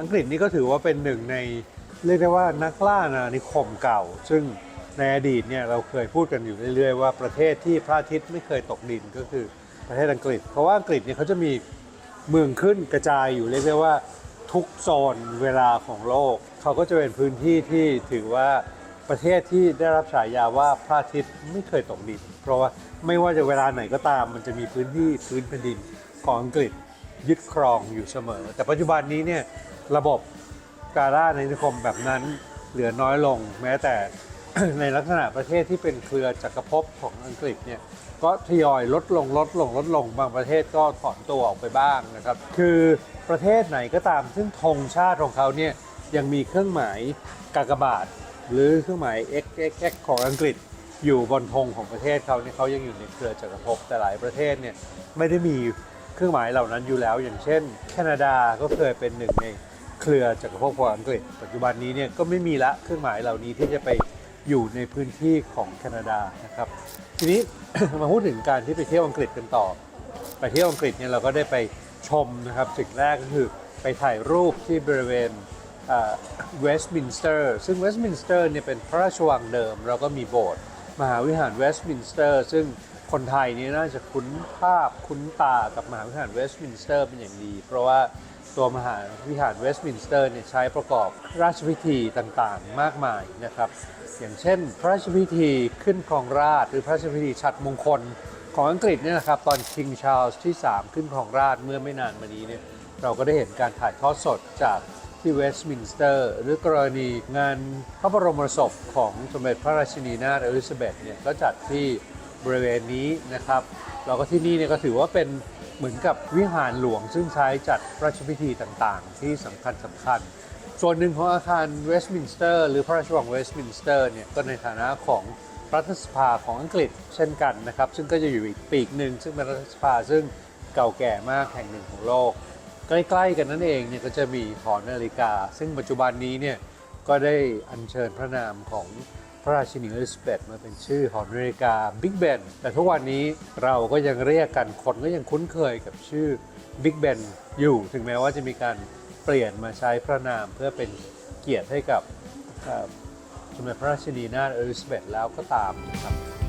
อังกฤษนี่ก็ถือว่าเป็นหนึ่งในเรียกได้ว่านักล่าอาณานิคมเก่า ซึ่งในอดีตเนี่ยเราเคยพูดกันอยู่เรื่อยๆว่าประเทศที่พระอาทิตย์ไม่เคยตกดินก็คือประเทศอังกฤษ เพราะว่าอังกฤษเนี่ยเขาจะมีเมืองขึ้นกระจายอยู่เรียกได้ว่าทุกโซนเวลาของโลก เขาก็จะเป็นพื้นที่ที่ถือว่าประเทศที่ได้รับฉายาว่าพระอาทิตย์ไม่เคยตกดิน เพราะว่าไม่ว่าจะเวลาไหนก็ตาม มันจะมีพื้นที่พื้นแผ่นดินของอังกฤษยึดครองอยู่เสมอ แต่ปัจจุบันนี้เนี่ย ระบบการ่าในนิคมแบบนั้นเหลือน้อยลง แม้แต่ ในลักษณะประเทศที่เป็นเครือจักรภพของอังกฤษเนี่ยก็ทยอยลดลงลดลงลดลงบางประเทศก็ถอนตัวออกไปบ้างนะครับ คือประเทศไหนก็ตาม ซึ่งธงชาติของเขาเนี่ยยังมีเครื่องหมายกากบาท หรือเครื่องหมาย x x x ของอังกฤษอยู่บนธงของประเทศเขาเนี่ยเขายังอยู่ในเครือจักรภพแต่หลายประเทศเนี่ยไม่ได้มีเครื่องหมายเหล่านั้นอยู่แล้ว อย่างเช่น แคนาดาก็เคยเป็นหนึ่งใน เครือจักรภพของอังกฤษปัจจุบันนี้เนี่ยก็ไม่มีละเครื่องหมายเหล่านี้ที่จะไปอยู่ในพื้นที่ของแคนาดานะครับ ทีนี้ มาพูดถึงการที่ไปเที่ยวอังกฤษกันต่อ ไปเที่ยวอังกฤษเนี่ยเราก็ได้ไปชมนะครับสิ่งแรกก็คือไปถ่ายรูปที่บริเวณเวสต์มินสเตอร์ซึ่งเวสต์มินสเตอร์เนี่ยเป็นพระราชวังเดิมเราก็มีโบสถ์มหาวิหารเวสต์มินสเตอร์ซึ่งคนไทยนี่น่าจะคุ้นภาพคุ้นตากับมหาวิหารเวสต์มินสเตอร์เป็นอย่างดี เพราะว่า ตัวมหาวิหารเวสต์มินสเตอร์เนี่ยใช้ประกอบราชพิธีต่างๆ มากมายนะครับ อย่างเช่น พระราชพิธีขึ้นครองราชหรือพระราชพิธีฉัตรมงคลของอังกฤษเนี่ยนะครับตอนคิงชาร์ลส์ที่ 3 ขึ้นครองราชเมื่อไม่นานมานี้เนี่ยเราก็ได้เห็นการถ่ายทอดสดจากที่เวสต์มินสเตอร์ หรือกรณีงานพระบรมศพของสมเด็จพระราชินีนาถเอลิซาเบธเนี่ยก็จัดที่บริเวณนี้นะครับแล้วก็ที่นี่เนี่ยก็ถือว่าเป็น เหมือนกับวิหารหลวงซึ่งใช้จัดราชพิธีต่างๆ ที่สำคัญสำคัญ ส่วนหนึ่งของอาคารเวสต์มินสเตอร์หรือพระราชวังเวสต์มินสเตอร์เนี่ยก็ในฐานะของรัฐสภาของอังกฤษเช่นกันนะครับ ซึ่งก็จะอยู่อีกปีกหนึ่งซึ่งเป็นรัฐสภาซึ่งเก่าแก่มากแห่งหนึ่งของโลก ใกล้ๆกันนั่นเองเนี่ยก็จะมีหอนาฬิกา ซึ่งปัจจุบันนี้เนี่ยก็ได้อัญเชิญพระนามของ พระราชินีอลิซาเบธมาเป็นชื่อของนาฬิกาบิ๊กเบนแต่ทุกวันนี้เราก็ยังเรียกกันคนก็ยังคุ้นเคยกับชื่อบิ๊กเบนอยู่ ถึงแม้ว่าจะมีการเปลี่ยนมาใช้พระนามเพื่อเป็นเกียรติให้กับสมเด็จพระราชินีนาถเอลิซาเบธแล้วก็ตามนะครับ